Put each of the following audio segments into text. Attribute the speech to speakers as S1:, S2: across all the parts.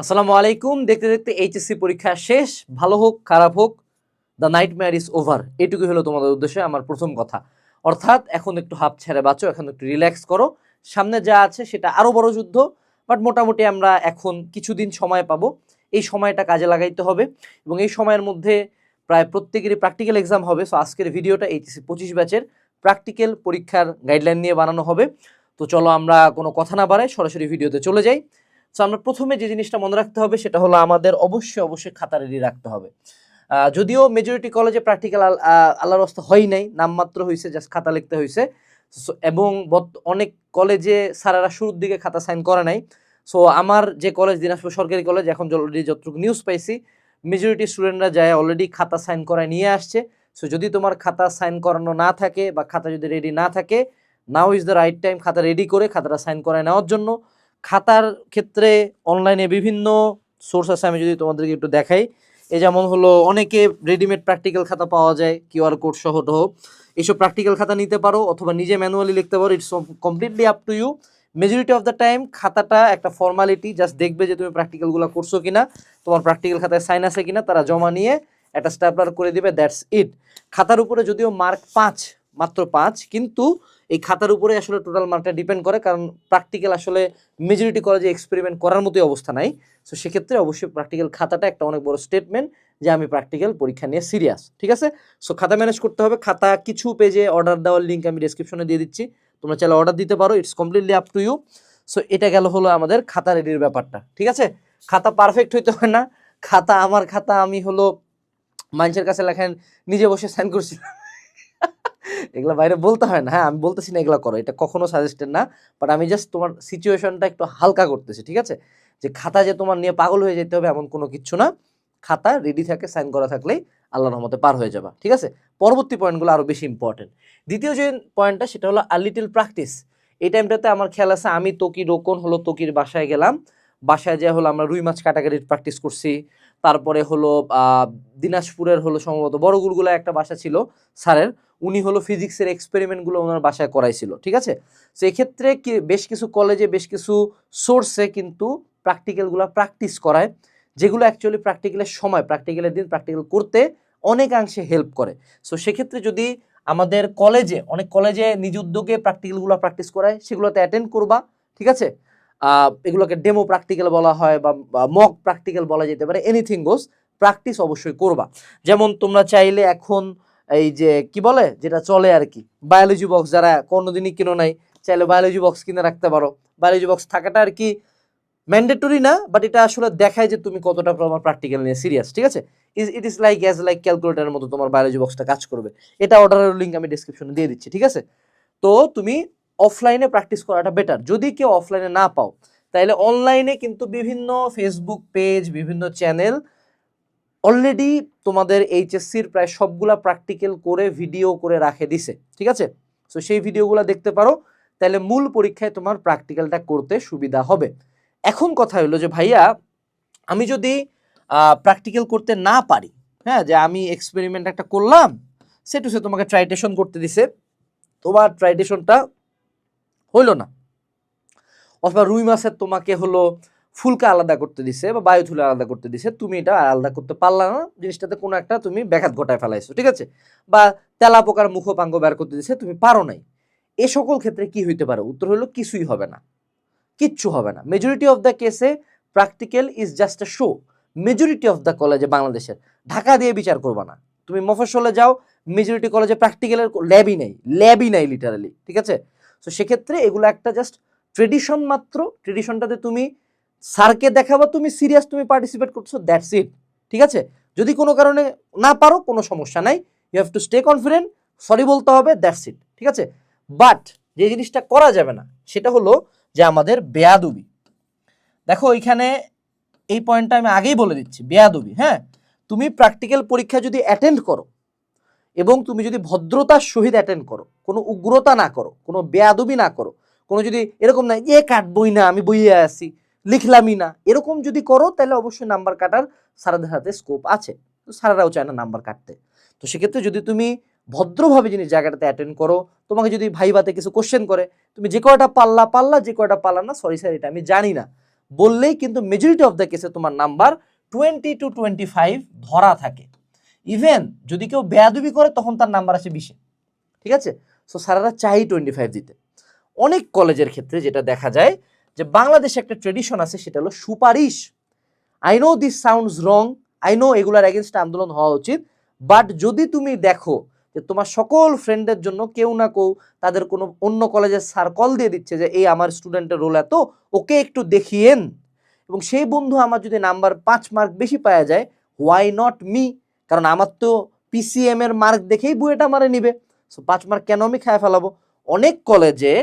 S1: আসসালামু আলাইকুম। দেখতে দেখতে এইচএসসি পরীক্ষা শেষ। ভালো হোক, খারাপ হোক the nightmare is over এটুকু হলো তোমাদের উদ্দেশ্যে আমার প্রথম কথা। অর্থাৎ এখন একটু হাফ ছেড়ে বাঁচো, এখন একটু রিল্যাক্স করো। সামনে যা আছে সেটা আরও বড় যুদ্ধ বাট মোটামুটি আমরা এখন কিছুদিন সময় পাবো। এই সময়টা কাজে লাগাইতে হবে এবং এই সময়ের মধ্যে প্রায় প্রত্যেকেরই প্র্যাকটিক্যাল এক্সাম হবে। সো আজকের ভিডিওটা এইচএসসি পঁচিশ ব্যাচের প্র্যাকটিক্যাল পরীক্ষার গাইডলাইন নিয়ে বানানো হবে। তো চলো আমরা কোনো কথা না বাড়াই সরাসরি ভিডিওতে চলে যাই। সো আমরা প্রথমে যে জিনিসটা মনে রাখতে হবে, সেটা হলো আমাদের অবশ্যই অবশ্যই খাতা রেডি রাখতে হবে। যদিও মেজরিটি কলেজে প্র্যাকটিক্যাল আল্লাহর রাস্তা হয় নাই, নামমাত্র হয়েছে জাস্ট খাতা লিখতে হয়েছে এবং অনেক কলেজে স্যারেরা শুরুর দিকে খাতা সাইন করে নাই। সো আমার যে কলেজ দিনাজপুর সরকারি কলেজ এখন অলরেডি যতটুকু নিউজ পাইছি মেজরিটি স্টুডেন্টরা যায় অলরেডি খাতা সাইন করায় নিয়ে আসছে। সো যদি তোমার খাতা সাইন করানো না থাকে বা খাতা যদি রেডি না থাকে now is the right time খাতা রেডি করে খাতাটা সাইন করায় নেওয়ার জন্য। খাতার ক্ষেত্রে অনলাইনে বিভিন্ন সোর্স আছে, আমি যদি তোমাদেরকে একটু দেখাই। এ যেমন হলো, অনেকে রেডিমেড প্র্যাকটিক্যাল খাতা পাওয়া যায় কিউআর কোড সহ টহ এইসব প্র্যাকটিক্যাল খাতা নিতে পারো অথবা নিজে ম্যানুয়ালি লিখতে পারো it's completely up to you majority of the time খাতাটা একটা ফর্মালিটি জাস্ট দেখবে যে তুমি প্র্যাকটিক্যালগুলো করছ কিনা, তোমার প্র্যাকটিক্যাল খাতায় সাইন আছে কিনা, তারা জমা নিয়ে একটা স্ট্যাপলার করে দিবে দ্যাটস ইট খাতার উপরে যদিও মার্ক পাঁচ, মাত্র পাঁচ, কিন্তু এই খাতার উপরে আসলে টোটাল মার্কটা ডিপেন্ড করে, কারণ প্র্যাকটিক্যাল আসলে মেজরিটি কলেজে এক্সপেরিমেন্ট করার মতোই অবস্থা নাই। সো সেক্ষেত্রে অবশ্যই প্র্যাকটিক্যাল খাতাটা একটা অনেক বড় স্টেটমেন্ট যে আমি প্র্যাকটিক্যাল পরীক্ষা নিয়ে সিরিয়াস ঠিক আছে? সো খাতা ম্যানেজ করতে হবে। খাতা কিছু পেজে অর্ডার দেওয়ার লিঙ্ক আমি ডেসক্রিপশনে দিয়ে দিচ্ছি। তোমরা চাইলে অর্ডার দিতে পারো। It's completely up to you so এটা গেল হলো আমাদের খাতা রেডির ব্যাপারটা, ঠিক আছে? খাতা পারফেক্ট হইতে হয় না। খাতা আমার খাতা, আমি হলো, মানুষের কাছে লেখেন, নিজে বসে সাইন করছিলাম এগুলো বাইরে বলতে হয় না। হ্যাঁ আমি বলতেছি না এগুলো করো, এটা কখনো সাজেস্টেড না বাট আমি জাস্ট তোমার সিচুয়েশনটা একটু হালকা করতেছি, ঠিক আছে? যে খাতা যে তোমার নিয়ে পাগল হয়ে যেতে হবে এমন কোনো কিছু না। খাতা রেডি থাকে সাইন করা থাকলেই আল্লাহর রহমতে পার হয়ে যাবা, ঠিক আছে? পরবর্তী পয়েন্টগুলো আরও বেশি ইম্পর্টেন্ট দ্বিতীয় যে পয়েন্টটা সেটা হলো আর লিটিল প্র্যাকটিস এই টাইমটাতে আমার খেয়াল আছে, আমি তকি রোকন হলো তকির বাসায় গেলাম। বাসায় যে হলো আমরা রুই মাছ কাটাকাটির প্র্যাকটিস করছি। তারপরে হলো দিনাজপুরের হলো সম্ভবত বড় গুলগুলা একটা বাসা ছিল স্যারের। উনি হলো ফিজিক্সের এক্সপেরিমেন্টগুলো ওনার বাসায় করাইছিল, ঠিক আছে? তো এক্ষেত্রে কি, বেশ কিছু কলেজে বেশ কিছু সোর্সে কিন্তু প্র্যাকটিক্যালগুলো প্র্যাকটিস করায়, যেগুলো অ্যাকচুয়ালি প্র্যাকটিক্যালের সময় প্র্যাকটিক্যালের দিন প্র্যাকটিক্যাল করতে অনেকাংশে হেল্প করে। সো সেক্ষেত্রে যদি আমাদের কলেজে অনেক কলেজে নিজ উদ্যোগে প্র্যাকটিক্যালগুলো প্র্যাকটিস করায়, সেগুলোতে অ্যাটেন্ড করবা, ঠিক আছে? এগুলোকে ডেমো প্র্যাকটিক্যাল বলা হয় বা মক প্র্যাকটিক্যাল বলা যেতে পারে এনিথিং গোস প্র্যাকটিস অবশ্যই করবা। যেমন তোমরা চাইলে এখন এই যে কি বলে? যেটা চলে আর কি বায়োলজি বক্স যারা কোনোদিনই কিনো নাই, চাইলে বায়োলজি বক্স কিনে রাখতে পারো। বায়োলজি বক্স থাকাটা আর কি ম্যান্ডেটরি না বাট এটা আসলে দেখায় যে তুমি কতটা তোমার প্র্যাকটিক্যাল নিয়ে সিরিয়াস ঠিক আছে? Is it is like as like ক্যালকুলেটারের মতো তোমার বায়োলজি বক্সটা কাজ করবে। এটা অর্ডারের লিঙ্ক আমি ডিসক্রিপশনে দিয়ে দিচ্ছি, ঠিক আছে? তো তুমি অফলাইনে প্র্যাকটিস করাটা বেটার যদি কেউ অফলাইনে না পাও তাহলে অনলাইনে কিন্তু বিভিন্ন ফেসবুক পেজ বিভিন্ন চ্যানেল অলরেডি তোমাদের এইচএসসির প্রায় সবগুলা প্র্যাকটিক্যাল করে ভিডিও করে রাখে দিছে, ঠিক আছে? সো সেই ভিডিওগুলো দেখতে পারো, তাহলে মূল পরীক্ষায় তোমার প্র্যাকটিক্যালটা করতে সুবিধা হবে। এখন কথা হলো যে, ভাইয়া, আমি যদি প্র্যাকটিক্যাল করতে না পারি হ্যাঁ যে আমি এক্সপেরিমেন্ট একটা করলাম সেটু সে তোমাকে ট্রাইটেশন করতে দিছে, তোমার ট্রাইটেশনটা হইল না। অথবা রুই মাছের তোমাকে হলো ফুলকা আলাদা করতে দিছে বা বায়ু বায়ুথুলে আলাদা করতে দিছে, তুমি এটা আলাদা করতে পারলা না, জিনিসটাতে কোনো একটা তুমি ব্যাঘাত ঘটায় ফেলাইছো, ঠিক আছে? বা তেলা পোকার মুখপাঙ্গ বের করতে দিছে, তুমি পারো নাই। এ সকল ক্ষেত্রে কি হইতে পারে? উত্তর হলো কিছুই হবে না, কিচ্ছু হবে না। মেজরিটি অফ দ্য কেসে practical is just a show majority of the কলেজে বাংলাদেশের, ঢাকা দিয়ে বিচার করবা না। তুমি মফস্বলে যাও মেজরিটি কলেজে প্র্যাকটিক্যালের ল্যাবই নাই ল্যাবই নাই লিটারালি ঠিক আছে? তো সেক্ষেত্রে এগুলো একটা জাস্ট ট্রেডিশন মাত্র। ট্রেডিশনটাতে তুমি স্যারকে দেখাবো, তুমি সিরিয়াস তুমি পার্টিসিপেট করছ দ্যাটস ইট ঠিক আছে? যদি কোনো কারণে না পারো, কোনো সমস্যা নাই you have to stay confident sorry বলতে হবে দ্যাটস ইট ঠিক আছে? বাট যে জিনিসটা করা যাবে না, সেটা হলো যে আমাদের বেয়াদুবি। দেখো এখানে এই পয়েন্টটা আমি আগেই বলে দিচ্ছি, বেয়াদুবি হ্যাঁ? তুমি প্র্যাকটিক্যাল পরীক্ষা যদি অ্যাটেন্ড করো এবং তুমি যদি ভদ্রতার সহিত অ্যাটেন্ড করো, কোনো উগ্রতা না করো, কোনো বেয়াদবি না করো, কোনো যদি এরকম না, এ কাটবই না, আমি বইয়ে আসি লিখলামই না। এরকম যদি করো, তাহলে অবশ্যই নাম্বার কাটার সারাদের হাতে স্কোপ আছে। তো সারারাও চায় না নাম্বার কাটতে। তো সেক্ষেত্রে যদি তুমি ভদ্রভাবে জিনিস জায়গাটাতে অ্যাটেন্ড করো, তোমাকে যদি ভাইবাতে কিছু কোশ্চেন করে, তুমি যে কয়টা পাল্লা পাল্লা, যে কয়টা পাল্লা না সরি স্যার এটা আমি জানি না। বললেই কিন্তু মেজরিটি অফ দ্য কেসে তোমার number twenty two twenty five ধরা থাকে। ইভেন যদি কেউ বেয়াদুবি করে, তখন তার নাম্বার আসে বিশে। ঠিক আছে? সো স্যারেরা চাই টোয়েন্টি ফাইভ দিতে। অনেক কলেজের ক্ষেত্রে যেটা দেখা যায় যে বাংলাদেশে একটা ট্রেডিশন আছে, সেটা হলো সুপারিশ। I know this sounds wrong I know এগুলার এগেনস্ট আন্দোলন হওয়া উচিত বাট যদি তুমি দেখো যে তোমার সকল ফ্রেন্ডের জন্য কেউ না কেউ তাদের কোনো অন্য কলেজের স্যার কল দিয়ে দিচ্ছে যে, এই আমার স্টুডেন্টের রোল এত, ওকে একটু দেখিয়েন। এবং সেই বন্ধু আমার যদি নাম্বার পাঁচ মার্ক বেশি পাওয়া যায় হোয়াই নট মি কারণ আমার তো পিসিএম এর মার্ক দেখেই বুয়েটা মারে নিবে। সো পাঁচ মার্ক কেন আমি খায় ফেলাবো? অনেক কলেজে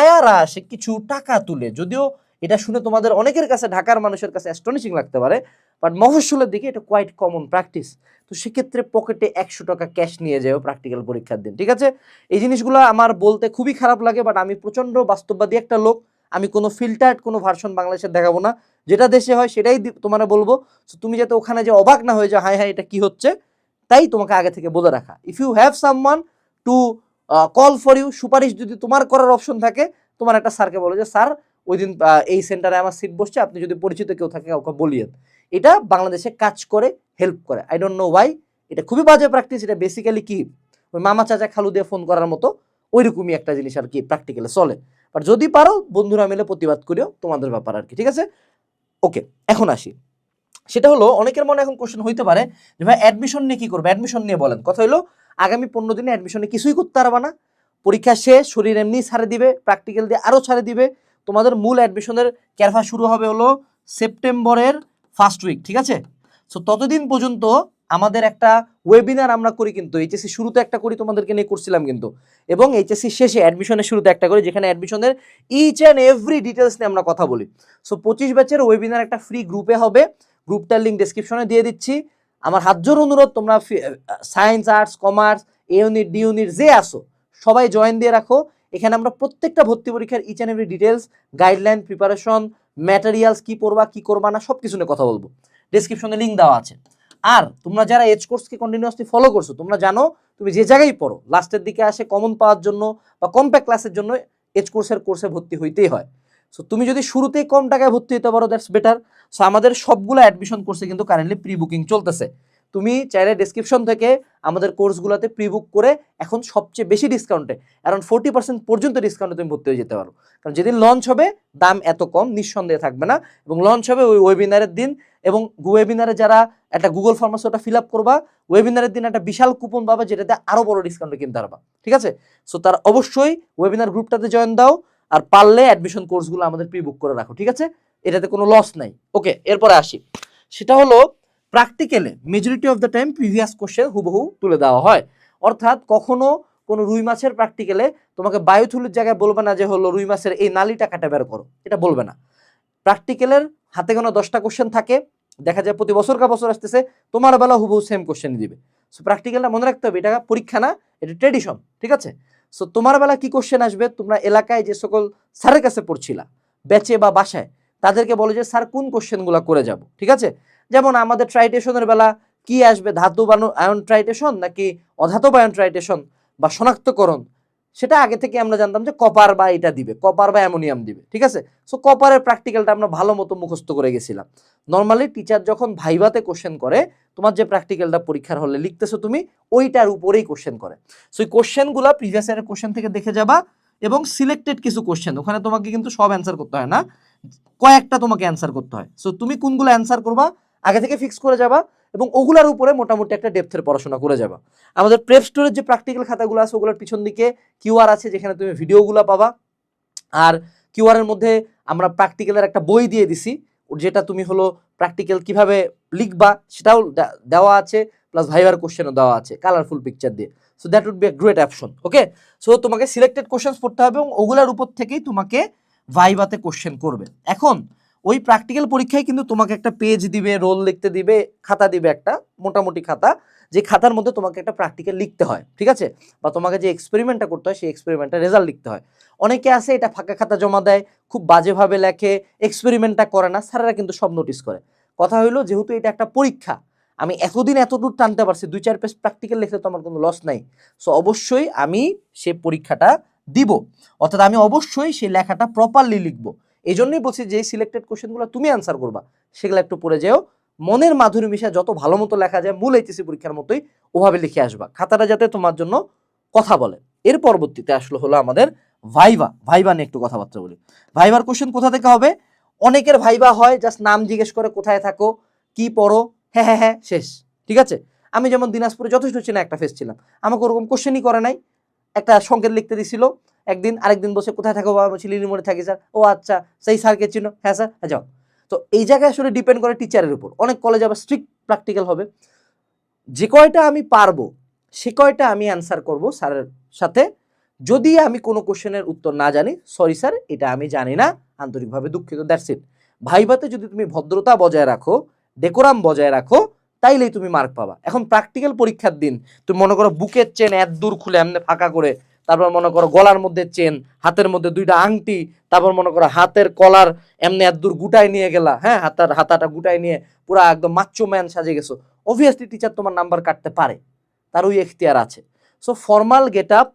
S1: আয়ারা আসে কিছু টাকা তুলে। যদিও এটা শুনে তোমাদের অনেকের কাছে, ঢাকার মানুষের কাছে অ্যাস্টনিশিং লাগতে পারে বাট মফস্বলের দিকে এটা কোয়াইট কমন প্র্যাকটিস তো সেক্ষেত্রে পকেটে একশো টাকা ক্যাশ নিয়ে যাও প্র্যাকটিক্যাল পরীক্ষার দিন, ঠিক আছে? এই জিনিসগুলো আমার বলতে খুবই খারাপ লাগে বাট আমি প্রচণ্ড বাস্তববাদী একটা লোক। আমি কোনো ফিল্টার্ড কোনো ভার্সন বাংলাদেশের দেখাবো না। যেটা দেশে হয় সেটাই তোমার বলব। তুমি যাতে ওখানে যে অবাক না হয়ে যাও হাই হাই এটা কি হচ্ছে? তাই তোমাকে আগে থেকে বলে রাখা। If you have someone to call for you সুপারিশ যদি তোমার করার অপশন থাকে, তোমার একটা স্যারকে বলো যে, স্যার ওই দিন এই সেন্টারে আমার সিট বসছে, আপনি যদি পরিচিত কেউ থাকে কাউকে বলিয়েন। এটা বাংলাদেশে কাজ করে হেল্প করে। আই ডোন্ট নো ওয়াই এটা খুবই বাজে প্র্যাকটিস এটা বেসিক্যালি কি? ওই মামা চাচা খালু দিয়ে ফোন করার মতো ওইরকমই একটা জিনিস আর কি প্র্যাকটিক্যালে চলে। বাট যদি পারো, বন্ধুরা মিলে প্রতিবাদ করিও, তোমাদের ব্যাপার আর কি, ঠিক আছে? ওকে এখন আসি। সেটা হলো, অনেকের মনে এখন কোশ্চেন হইতে পারে যে, ভাই অ্যাডমিশন নিয়ে কি করবে? অ্যাডমিশন নিয়ে বলেন। কথা হলো আগামী পনেরো দিনে অ্যাডমিশনে কিছুই করতে পারবা না। পরীক্ষা শেষ, শরীর এমনি ছাড়ে দিবে প্র্যাকটিক্যাল দিয়ে আরও ছাড়ে দিবে। তোমাদের মূল অ্যাডমিশনের ক্যারফা শুরু হবে হলো সেপ্টেম্বরের ফার্স্ট উইক ঠিক আছে? সো ততদিন পর্যন্ত আমাদের একটা ওয়েবিনার আমরা করি কিন্তু, এইচএসসি শুরুতে একটা করি, তোমাদেরকে নিয়ে করছিলাম কিন্তু। এবং এইচএসসি শেষে অ্যাডমিশনের শুরুতে একটা করি, যেখানে অ্যাডমিশনের ইচ অ্যান্ড এভরি ডিটেলস নিয়ে আমরা কথা বলি। সো পঁচিশ ব্যাচের ওয়েবিনার একটা ফ্রি গ্রুপে হবে। গ্রুপটার লিঙ্ক ডেসক্রিপশনে দিয়ে দিচ্ছি। আমার হাতজোর অনুরোধ, তোমরা science arts commerce A unit D unit যে আসো, সবাই জয়েন দিয়ে রাখো। এখানে আমরা প্রত্যেকটা ভর্তি পরীক্ষার each and every details guideline preparation materials কি পড়বা, কি করবা না সব কিছু নিয়ে কথা বলব। ডেসক্রিপশনে লিঙ্ক দেওয়া আছে। আর তোমরা যারা এজ কোর্সকে কন্টিনিউয়াসলি ফলো করছ, তোমরা জানো, তুমি যে জায়গায় পড়ো লাস্টের দিকে আসে কমন পাওয়ার জন্য বা কম্প্যাক্ট ক্লাসের জন্য এজ কোর্সের কোর্সে ভর্তি হইতেই হয়। সো তুমি যদি শুরুতেই কম টাকায় ভর্তি হতে পারো দ্যাটস বেটার সো আমাদের সবগুলো অ্যাডমিশন কোর্সে কিন্তু কারেন্টলি প্রি বুকিং চলতেছে। তুমি চাইলে ডেসক্রিপশন থেকে আমাদের কোর্সগুলোতে প্রি বুক করে এখন সবচেয়ে বেশি ডিসকাউন্টে অ্যারাউন্ড ফোর্টি পার্সেন্ট পর্যন্ত ডিসকাউন্টে তুমি ভর্তি হয়ে যেতে পারো। কারণ যেদিন লঞ্চ হবে, দাম এত কম, নিঃসন্দেহে থাকবে না। এবং লঞ্চ হবে ওই ওয়েবিনারের দিন। এবং ওয়েবিনারে যারা একটা গুগল ফর্মাস ওটা ফিল আপ করবা ওয়েবিনারের দিন একটা বিশাল কুপন পাবা, যেটাতে আরও বড় ডিসকাউন্টে কিনতে পারবা। ঠিক আছে? সো তার অবশ্যই ওয়েবিনার গ্রুপটাতে জয়েন দাও। আর পারলে অ্যাডমিশন কোর্সগুলো আমাদের প্রি বুক করে রাখো, ঠিক আছে? এটাতে কোনো লস নাই। ওকে এরপরে আসি। সেটা হলো প্র্যাকটিক্যালে majority of the time previous question হুবহু তুলে দেওয়া হয়। অর্থাৎ কখনো কোনো রুই মাছের প্র্যাকটিক্যালে তোমাকে বায়ুথুলির জায়গায় বলবে না যে হলো রুই মাছের এই নালিটা কাটা বের করো। এটা বলবে না। প্র্যাকটিক্যালের হাতে কোনো দশটা কোশ্চেন থাকে, দেখা যায় প্রতি বছর কা বছর আসতেছে, তোমার বেলা হুবহু সেম কোশ্চেন দিবে। সো প্র্যাকটিক্যালটা মনে রাখতে হবে, এটা পরীক্ষা না, এটা ট্রেডিশন ঠিক আছে? সো তোমার বেলা কি কোশ্চেন আসবে? তোমরা এলাকায় যে সকল স্যারের কাছে পড়ছিলা ব্যাচে বা বাসায়, তাদেরকে বলো যে স্যার কোন কোশ্চেনগুলো করে যাব? ঠিক আছে? যেমন আমাদের ট্রাইটেশনের বেলা কি আসবে? ধাতু বানু আয়ন ট্রাইটেশন নাকি অধাতব আয়ন ট্রাইটেশন বা শনাক্তকরণ? সেটা আগে থেকে আমরা জানতাম যে কপার বা এটা দিবে, কপার বা অ্যামোনিয়াম দিবে, ঠিক আছে? সো কপারের প্র্যাকটিক্যালটা আমরা ভালো মতো মুখস্থ করে গেছিলাম। নর্মালি টিচার যখন ভাইভাতে কোশ্চেন করে, তোমার যে প্র্যাকটিক্যালটা পরীক্ষার হলে লিখতেছো তুমি, ওইটার উপরেই কোশ্চেন করে। সো কোশ্চেনগুলো প্রিভিয়াস ইয়ারের কোশ্চেন থেকে দেখে যাবা এবং সিলেক্টেড কিছু কোশ্চেন ওখানে তোমাকে কিন্তু সব অ্যান্সার করতে হয় না। কয়েকটা তোমাকে অ্যান্সার করতে হয়। সো তুমি কোনগুলো অ্যান্সার করবা, আগে থেকে ফিক্স করে যাবা। এবং ওগুলার উপরে মোটামুটি একটা ডেপথের পড়াশোনা করে যাবা। আমাদের প্রেপ স্টোরের যে প্র্যাকটিক্যাল খাতাগুলো আছে, ওগুলোর পিছন দিকে কিউআর আছে, যেখানে তুমি ভিডিওগুলো পাবা। আর কিউআরের মধ্যে আমরা প্র্যাকটিক্যালের একটা বই দিয়ে দিছি, যেটা তুমি হলো প্র্যাকটিক্যাল কীভাবে লিখবা সেটাও দেওয়া আছে প্লাস ভাইবার কোশ্চেনও দেওয়া আছে কালারফুল পিকচার দিয়ে। So that would be a great option okay so তোমাকে সিলেক্টেড কোশ্চেন্স পড়তে হবে এবং ওগুলার উপর থেকেই তোমাকে ভাইবাতে কোশ্চেন করবে। এখন ওই প্র্যাকটিক্যাল পরীক্ষায় কিন্তু তোমাকে একটা পেজ দিবে রোল লিখতে দিবে, খাতা দিবে একটা, মোটামুটি খাতা, যে খাতার মধ্যে তোমাকে একটা প্র্যাকটিক্যাল লিখতে হয়, ঠিক আছে? বা তোমাকে যে এক্সপেরিমেন্টটা করতে হয়, সেই এক্সপেরিমেন্টটা রেজাল্ট লিখতে হয়। অনেকে আছে, এটা ফাঁকা খাতা জমা দেয়, খুব বাজেভাবে লেখে এক্সপেরিমেন্টটা করে না, স্যারেরা কিন্তু সব নোটিস করে। কথা হইল, যেহেতু এটা একটা পরীক্ষা, আমি এতদিন এতদূর টানতে পারছি, দুই চার পেজ প্র্যাকটিক্যাল লিখলে তো আমার কোনো লস নাই। সো অবশ্যই আমি সে পরীক্ষাটা দিব। অর্থাৎ আমি অবশ্যই সেই লেখাটা প্রপারলি লিখব। এই জন্যই বলছি যে সিলেক্টেড কোশ্চেনগুলো তুমি অ্যান্সার করবা। সেগুলো একটু পড়ে যেও। মনের মাধুরী মিশা যত ভালো মতো লেখা যায়, মূল এইচএসসি পরীক্ষার মতোই ওভাবে লিখে আসবা। খাতাটা যাতে তোমার জন্য কথা বলে। এর পরবর্তীতে আসলে হলো আমাদের ভাইবা ভাইবা নিয়ে একটু কথাবার্তা বলি। ভাইবার কোশ্চেন কোথা থেকে হবে? অনেকের ভাইবা হয় জাস্ট নাম জিজ্ঞেস করে কোথায় থাকো, কি পড়ো হ্যাঁ হ্যাঁ হ্যাঁ শেষ। ঠিক আছে? আমি যেমন দিনাজপুরে যথেষ্ট চেনা একটা ফেস ছিলাম। আমাকে ওরকম কোশ্চেনই করে নাই। একটা সংকেত লিখতে দিছিল। একদিন, আরেকদিন বসে কোথায় থাকো বাবা? বলছি লিলিমোড়ে থাকি স্যার। ও আচ্ছা সেই স্যারকে চিনো। হ্যাঁ স্যার হ্যাঁ যাও। তো এই জায়গায় আসলে ডিপেন্ড করে টিচারের উপর। অনেক কলেজ আবার স্ট্রিক্ট প্র্যাকটিক্যাল হবে। যে কয়টা আমি পারব, সে কয়টা আমি অ্যান্সার করব স্যারের সাথে, যদি আমি কোনো কোশ্চেনের উত্তর না জানি সরি স্যার, এটা আমি জানি না। আন্তরিকভাবে দুঃখিত দ্যাটস ইট ভাইভাতে যদি তুমি ভদ্রতা বজায় রাখো ডেকোরাম বজায় রাখো, তাইলেই তুমি মার্ক পাবা। এখন প্র্যাকটিক্যাল পরীক্ষার দিন, তুমি মনে করো বুকের চেন এত দূর খুলে, এমনি ফাঁকা করে তারপর মনে করো গলার মধ্যে চেন, হাতের মধ্যে দুইটা আংটি, তারপর মনে করো হাতের কলার এমনি দূর গুটায় নিয়ে গেলা হ্যাঁ? হাতার হাতাটা গুটায় নিয়ে পুরা একদম মাচ্চো ম্যান সাজে গেছো। অবভিয়াসলি টিচার তোমার নাম্বার কাটতে পারে, তার ওই এখতিয়ার আছে। So formal get up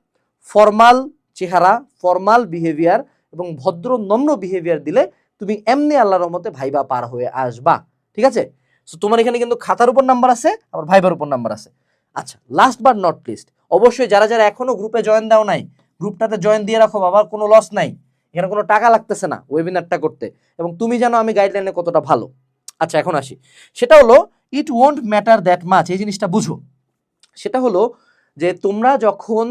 S1: formal চেহারা ফর্মাল বিহেভিয়ার এবং ভদ্র, নম্র বিহেভিয়ার দিলে তুমি এমনি আল্লাহর রহমতে ভাইবা পার হয়ে আসবা, ঠিক আছে? সো তোমার এখানে কিন্তু খাতার উপর নাম্বার আছে, আবার ভাইবার উপর নাম্বার আছে। আচ্ছা লাস্ট বার নট লিস্ট অবশ্যই যারা যারা এখনও গ্রুপে জয়েন দাও নাই গ্রুপটাতে জয়েন দিয়ে রাখো বাবার কোনো লস নাই। এখানে কোনো টাকা লাগতেছে না ওয়েবিনারটা করতে। এবং তুমি জানো আমি গাইডলাইনে কতটা ভালো। আচ্ছা এখন আসি। সেটা হলো it won't matter that much এই জিনিসটা বুঝো। সেটা হলো যে তোমরা যখন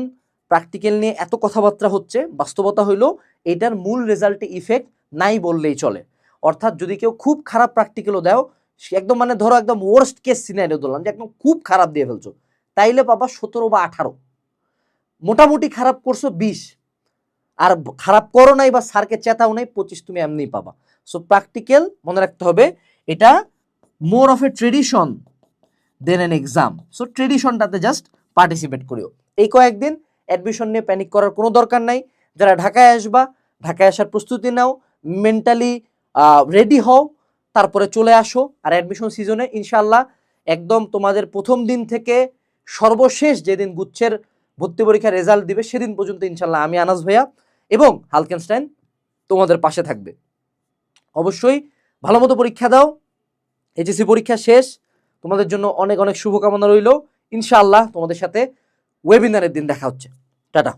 S1: প্র্যাকটিক্যাল নিয়ে এত কথাবার্তা হচ্ছে, বাস্তবতা হইল, এটার মূল রেজাল্টে ইফেক্ট নাই বললেই চলে। অর্থাৎ যদি কেউ খুব খারাপ প্র্যাকটিক্যালও দাও একদম মানে ধরো একদম ওয়ার্স্ট কেস সিনারিও ধরলাম যে একদম খুব খারাপ দিয়ে ফেলছো। তাইলে পাবা সতেরো বা আঠারো। মোটামুটি খারাপ করছ বিশ। আর খারাপ করো নাই বা স্যারকে চেতাও নাই, পঁচিশ তুমি এমনি পাবা। সো প্র্যাকটিক্যাল মনে রাখতে হবে, এটা more of a tradition than an exam so ট্রেডিশনটাতে just participate করিও। এই কয়েকদিন অ্যাডমিশন নিয়ে প্যানিক করার কোনো দরকার নাই। যারা ঢাকায় আসবা, ঢাকায় আসার প্রস্তুতি নাও মেন্টালি রেডি হও, তারপরে চলে আসো। আর অ্যাডমিশন সিজনে ইনশাল্লাহ একদম তোমাদের প্রথম দিন থেকে সর্বশেষ যেদিন গুচ্ছের ভর্তি পরীক্ষার রেজাল্ট দিবে, সেদিন পর্যন্ত ইনশাল্লাহ আমি আনাজ ভাইয়া এবং হালকেনস্টাইন তোমাদের পাশে থাকবে। অবশ্যই ভালো মতো পরীক্ষা দাও এইচএসি পরীক্ষা শেষ, তোমাদের জন্য অনেক অনেক শুভকামনা রইল। ইনশাআল্লাহ তোমাদের সাথে ওয়েবিনারের দিন দেখা হচ্ছে। টাটা।